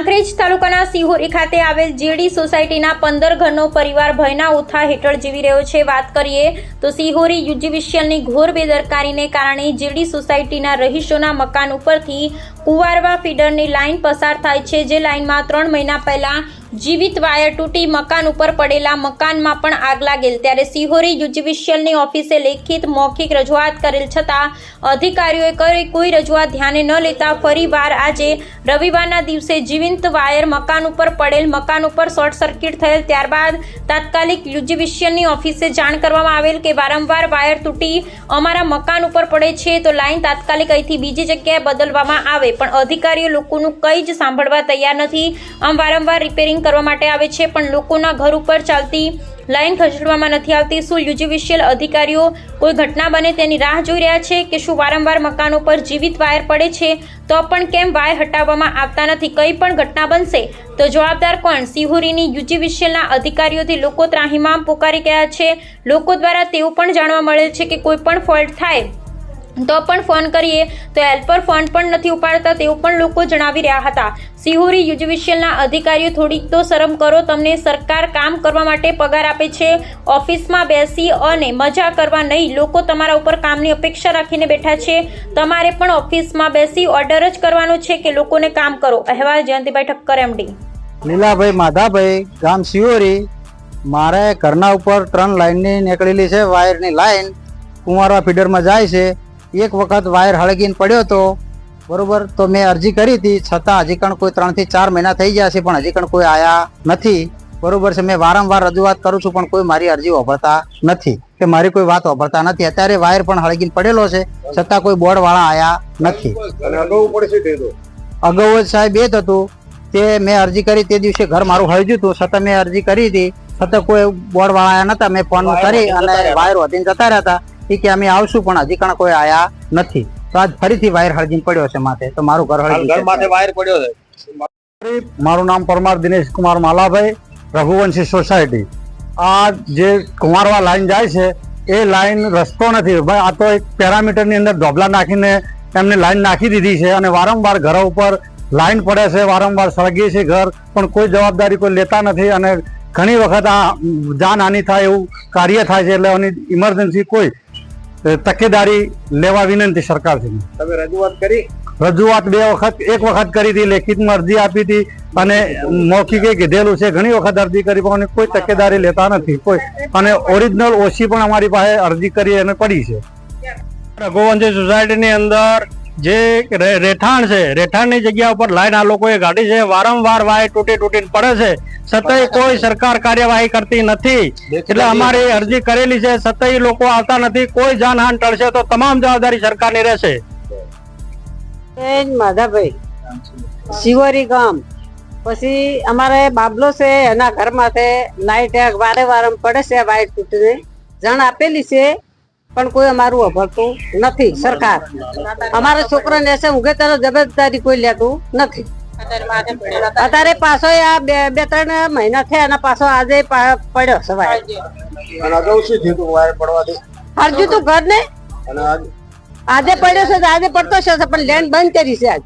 કાંકરેજ તાલુકાના સિહોરી ખાતે આવેલ જેડી સોસાયટીના પંદર ઘરનો પરિવાર ભયના ઉથા હેઠળ જીવી રહ્યો છે. વાત કરીએ તો સિહોરી યુજીવિશિયલની ઘોર બેદરકારીને કારણે જેડી સોસાયટીના રહીશોના મકાન ઉપરથી કુવારવા ફીડરની લાઇન પસાર થાય છે. જે લાઇનમાં ત્રણ મહિના પહેલા જીવિત વાયર તૂટી મકાન ઉપર પડેલા મકાનમાં પણ આગ લાગેલ. ત્યારે સિહોરી યુજીવિશિયલની ઓફિસે લેખિત મૌખિક રજૂઆત કરેલ છતાં અધિકારીઓએ કરી કોઈ રજૂઆત ધ્યાને ન લેતા ફરીવાર આજે રવિવારના દિવસે જીવંત વાયર મકાન ઉપર પડેલ મકાન ઉપર શોર્ટ સર્કિટ થયેલ. ત્યારબાદ તાત્કાલિક યુજીવિશિયલની ઓફિસે જાણ કરવામાં આવેલ કે વારંવાર વાયર તૂટી અમારા મકાન ઉપર પડે છે તો લાઈન તાત્કાલિક અહીંથી બીજી જગ્યાએ બદલવામાં આવે. પણ અધિકારીઓ લોકોનું કંઈ જ સાંભળવા તૈયાર નથી. આમ વારંવાર રિપેરિંગ કરવા માટે આવે છે, પણ લોકોના ઘર ઉપર ચાલતી લાઈન ખસેડવામાં નથી આવતી. શું યુજીવિશિયલ અધિકારીઓ કોઈ ઘટના બને તેની રાહ જોઈ રહ્યા છે કે શું વારંવાર મકાનો પર જીવિત વાયર પડે છે? તો પણ કેમ વાયર હટાવવામાં આવતા નથી? કંઈ પણ ઘટના બનશે? તો જવાબદાર કોણ? સિહોરીની યુજીવિશિયલના અધિકારીઓથી લોકો ત્રાહીમામ પોકારી ગયા છે. લોકો દ્વારા તેવું પણ જાણવા મળેલ છે કે કોઈ પણ ફોલ્ટ થાય. તો પણ ફોન કરીએ. તો હેલ્પર ફોન પણ નથી ઉપાડતા તેવું પણ લોકો જણાવી રહ્યા હતા. સિહોરી યુજવિશિયલના અધિકારીઓ થોડીક તો શરમ કરો, તમને સરકાર કામ કરવા માટે પગાર આપે છે, ઓફિસમાં બેસી અને મજા કરવા નહીં, લોકો તમારા ઉપર કામની અપેક્ષા રાખીને બેઠા છે. તમારે પણ ઓફિસમાં બેસી ઓર્ડર જ કરવાનો છે કે લોકોને કામ કરો? અહેવાલ જયંતિભાઈ ઠક્કર, એમડી. લીલાભાઈ માધાભાઈ, ગામ સિહોરી. મારે ઘરના ઉપર ત્રણ લાઇનની નીકળેલી છે, વાયરની લાઇન કુંવારવા ફીડરમાં જાય છે. એક વખત વાયર હળગીને પડ્યો હતો બરોબર તો મેં અરજી કરી હતી. છતાં હજી કણ કોઈ ત્રણથી ચાર મહિના થઈ ગયા છે પણ હજી કણ કોઈ આયા નથી. બરોબર છે મેં વારંવાર રજૂઆત કરું છું પણ કોઈ મારી અરજી વાપરતા નથી. કે મારી કોઈ વાત વાપરતા નથી. અત્યારે વાયર પણ હળગીને પડેલો છે છતાં કોઈ બોર્ડ વાળા આયા નથી. અગાઉ સાહેબ એ જ હતું તે મેં અરજી કરી તે દિવસે ઘર મારું હળજ્યું હતું. છતાં મેં અરજી કરી હતી. છતાં કોઈ બોર્ડ વાળા આયા નતા. મેં ફોન કરી અને વાયર વધીને જતા રહ્યા હતા. એ કે અમે આવશું પણ હજી કણ કોઈ આયા નથી. તો આજ ફરીથી વાયર હળગીને પડ્યો છે માથે. તો મારું ઘર હળગી માથે વાયર પડ્યો છે. મારું નામ પરમાર દિનેશ કુમાર માલાભાઈ રઘુવંશી સોસાયટી. આ જે કુંવારવા લાઈન જાય છે એ લાઈન રસ્તો નથી. ભાઈ આ તો એક પેરામીટરની અંદર ઢોબલા નાખીને એમને લાઈન નાખી દીધી છે અને વારંવાર ઘરો ઉપર લાઈન પડે છે વારંવાર સળગીએ છે ઘર પણ કોઈ જવાબદારી કોઈ લેતા નથી અને ઘણી વખત આ જાનહાનિ થાય એવું કાર્ય થાય છે એટલે એની ઇમરજન્સી કોઈ તકેદારી લેવા વિનંતી સરકાર છે તમે રજૂઆત કરી? રજૂઆત બે વખત એક વખત કરી હતી લેખિતમાં અરજી આપી હતી અને મૌખિકે કીધેલું છે ઘણી વખત અરજી કરી પણ કોઈ તકેદારી લેતા નથી. કોઈ અને ઓરિજિનલ ઓછી પણ અમારી પાસે અરજી કરી અને પડી છે. રઘુવંશી સોસાયટીની અંદર જે રેઠાણ રહેઠાણ છે રહેઠાણની જગ્યા ઉપર લાઈન આ લોકોએ કાઢી છે. વારંવાર વાય તૂટી તૂટીને પડે છે. છતાંય કોઈ સરકાર કાર્યવાહી કરતી નથી. એટલે અમારી અરજી કરેલી છે. છતાંય લોકો આવતા નથી. કોઈ જાનહાન ટળશે તો તમામ જવાબદારી સરકારની રહેશે. બેન માધાભાઈ. શિવરી ગામ. પછી અમારે બાબલો છે એના ઘરમાં છે. લાઈટ વારે વારે પડે છે વાઈટ તૂટીને. જાણ આપેલી છે. પણ કોઈ અમારું અભરતું નથી સરકાર. અમારા છોકરાને ને ઊંઘે તારો જબરદારી કોઈ લેતું નથી. અત્યારે પાછો આ બે બે ત્રણ મહિના થયા અને પાછો આજે પડ્યો સવાય હરજુ તું ઘર ને આજે? પડ્યો છે આજે પડતો છે પણ લેન્ડ બંધ કરી છે આજ.